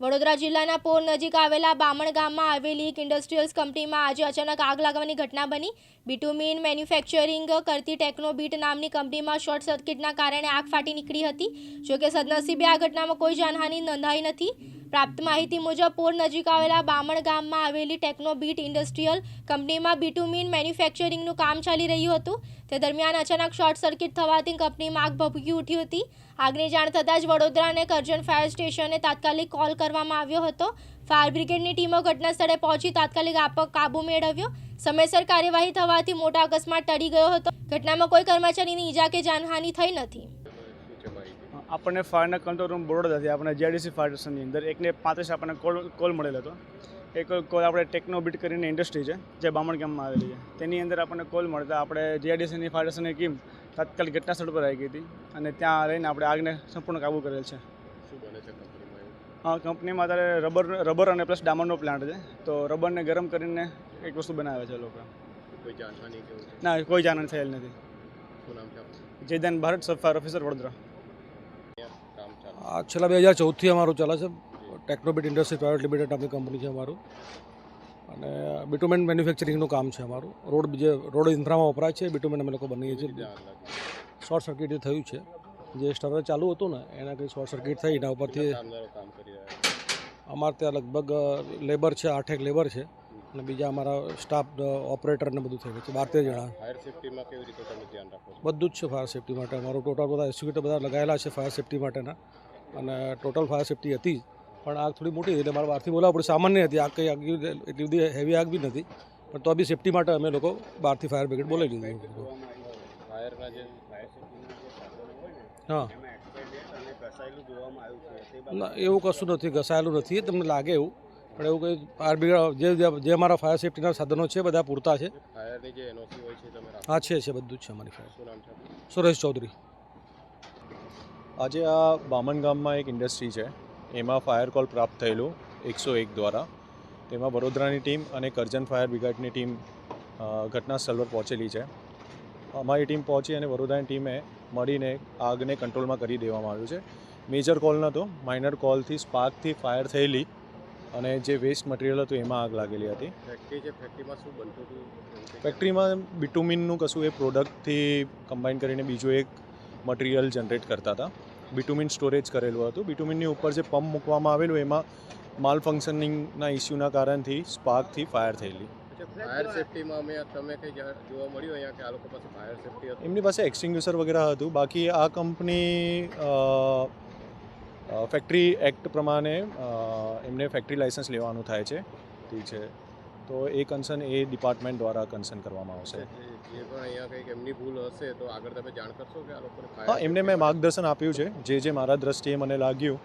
વડોદરા જિલ્લાના પોર નજીક આવેલા બામણ ગામમાં આવેલી એક ઇન્ડસ્ટ્રીયલ્સ કંપનીમાં આજે અચાનક આગ લાગવાની ઘટના બની. બિટુમીન મેન્યુફેક્ચરિંગ કરતી ટેકનોબીટ નામની કંપનીમાં શોર્ટ સર્કિટના કારણે આગ ફાટી નીકળી હતી. જોકે સદનસીબે આ ઘટનામાં કોઈ જાનહાનિ નોંધાઈ નથી. પ્રાપ્ત માહિતી મુજબ, પોર નજીક આવેલા બામણ ગામમાં આવેલી ટેકનોબીટ ઇન્ડસ્ટ્રીયલ કંપનીમાં બીટુમીન મેન્યુફેક્ચરિંગનું કામ ચાલી રહ્યું હતું. તે દરમિયાન અચાનક શોર્ટ સર્કિટ થવાથી કંપનીમાં આગ ભભૂકી ઉઠી હતી. આગની જાણ થતાં જ વડોદરા અને કરજણ ફાયર સ્ટેશને તાત્કાલિક કોલ કરવામાં આવ્યો હતો. ફાયર બ્રિગેડની ટીમો ઘટના સ્થળે પહોંચી તાત્કાલિક આપ કાબુ મેળવ્યો. સમયસર કાર્યવાહી થવાથી મોટા અકસ્માત ટળી ગયો હતો. ઘટનામાં કોઈ કર્મચારીની ઈજા કે જાનહાનિ થઈ નથી. આપણને ફાયરના કંટ્રોલ રૂમ બરોડાથી આપણે જીઆઈડીસી ફાયર સ્ટેશનની અંદર એકને પાંત્રીસ આપણને કોલ કોલ મળેલો હતો. એક કોલ આપણે ટેકનોબીટ કરીને ઇન્ડસ્ટ્રી છે જે બામણ ગામમાં આવેલી છે. તેની અંદર આપણને કોલ મળતા આપણે જીઆઈડીસીની ફાયર સ્ટેશનની ટીમ તાત્કાલિક ઘટના સ્થળ પર આવી ગઈ હતી અને ત્યાં રહીને આપણે આગને સંપૂર્ણ કાબૂ કરેલ છે. શું બને છે હા કંપનીમાં અત્યારે રબર રબર અને પ્લસ ડામરનો પ્લાન્ટ છે. તો રબરને ગરમ કરીને એક વસ્તુ બનાવે છે લોકો. જાનહાનિ ના કોઈ જાણ થયેલ નથી. Jaydan Bharat sub fire officer Vadodara. આ છેલ્લા બે હજાર ચૌદથી અમારું ચાલે છે. ટેકનોબિટ ઇન્ડસ્ટ્રી પ્રાઇવેટ લિમિટેડ નામની કંપની છે અમારું. અને બિટુમેન્ટ મેન્યુફેક્ચરિંગનું કામ છે અમારું. રોડ જે રોડ ઇન્ફ્રામાં વપરાય છે બિટુમેન્ટ અમે લોકો બનીએ છીએ. શોર્ટ સર્કિટ થયું છે. જે સ્ટરર ચાલુ હતું ને એના કંઈ શોર્ટ સર્કિટ થઈ એના ઉપરથી કામદારો કામ કરી અમારે ત્યાં લગભગ લેબર છે આઠેક લેબર છે. અને બીજા અમારા સ્ટાફ ઓપરેટર ને બધું થયેલું છે બાર તેર જણા. ફાયર સેફટીમાં કેવી રીતે તમે ધ્યાન રાખો બધું જ છે ફાયર સેફટી માટે. અમારું ટોટલ બધા એક્સિક્યુટિવ બધા લગાવેલા છે ફાયર સેફટી માટેના. અને ટોટલ ફાયર સેફટી હતી પણ આગ થોડી મોટી હતી એટલે મારે બહારથી બોલાવવું પડે. સામાન્ય હતી. આગ કંઈ આગ એટલી બધી હેવી આગ બી નથી. પણ તો બી સેફટી માટે અમે લોકો બહારથી ફાયર બ્રિગેડ બોલાવી દીધું. હા. ના એવું કશું નથી. ઘસાયેલું નથી. તમને લાગે એવું. પણ એવું કંઈ ફાયર બ્રિગેડ જે જે- અમારા ફાયર સેફટીના સાધનો છે બધા પૂરતા છે. હા છે છે બધું જ છે અમારી ફાયર? સુરેશ ચૌધરી. આજે આ બામણ ગામમાં એક ઇન્ડસ્ટ્રી છે. એમાં ફાયર કોલ પ્રાપ્ત થયેલું એકસો એક દ્વારા. તેમાં વડોદરાની ટીમ અને કરજણ ફાયર બ્રિગેડની ટીમ ઘટના સ્થળ પર પહોંચેલી છે. અમારી ટીમ પહોંચી અને વડોદરાની ટીમે મળીને આગને કંટ્રોલમાં કરી દેવામાં આવ્યું છે. મેજર કોલ નહોતો માઇનર કોલથી સ્પાર્કથી ફાયર થયેલી અને જે વેસ્ટ મટીરિયલ હતું એમાં આગ લાગેલી હતી. ફેક્ટરી છે ફેક્ટરીમાં શું બનતું હતું? ફેક્ટરીમાં બિટુમિનનું કશું એ પ્રોડક્ટથી કમ્બાઈન કરીને બીજું એક મટીરિયલ જનરેટ કરતા હતા. બિટુમિન સ્ટોરેજ કરેલું હતું. બિટુમિનની ઉપર જે પંપ મૂકવામાં આવેલું એમાં માલ ફંક્શનિંગના ઇસ્યુના કારણથી સ્પાર્કથી ફાયર થયેલી. ફાયર સેફટીમાં અમે તમે કંઈ જોવા મળ્યું અહીંયા કે આ લોકો પાસે ફાયર સેફટી હતું? એમની પાસે એક્સટિંગ્યુશર વગેરે હતું. બાકી આ કંપની ફેક્ટરી એક્ટ પ્રમાણે એમને ફેક્ટરી લાઇસન્સ લેવાનું થાય છે. ઠીક છે. તો એ કન્સર્ન એ ડિપાર્ટમેન્ટ દ્વારા કન્સર્ન કરવામાં આવશે. જે પણ અહીંયા કંઈક એમની ભૂલ હશે તો આગળ તમે જાણ કરશો કે આ લોકોને હા એમને મેં માર્ગદર્શન આપ્યું છે. જે જે મારા દ્રષ્ટિએ મને લાગ્યું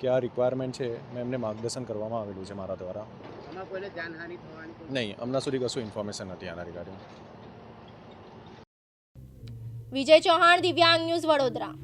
કે આ રિક્વાયરમેન્ટ છે મેં એમને માર્ગદર્શન કરવામાં આવેલું છે મારા દ્વારા. નહીં હમણાં સુધી કશું ઇન્ફોર્મેશન નથી આના રિગાર્ડિંગ વિજય ચૌહાણ દિવ્યાંગ ન્યૂઝ વડોદરા.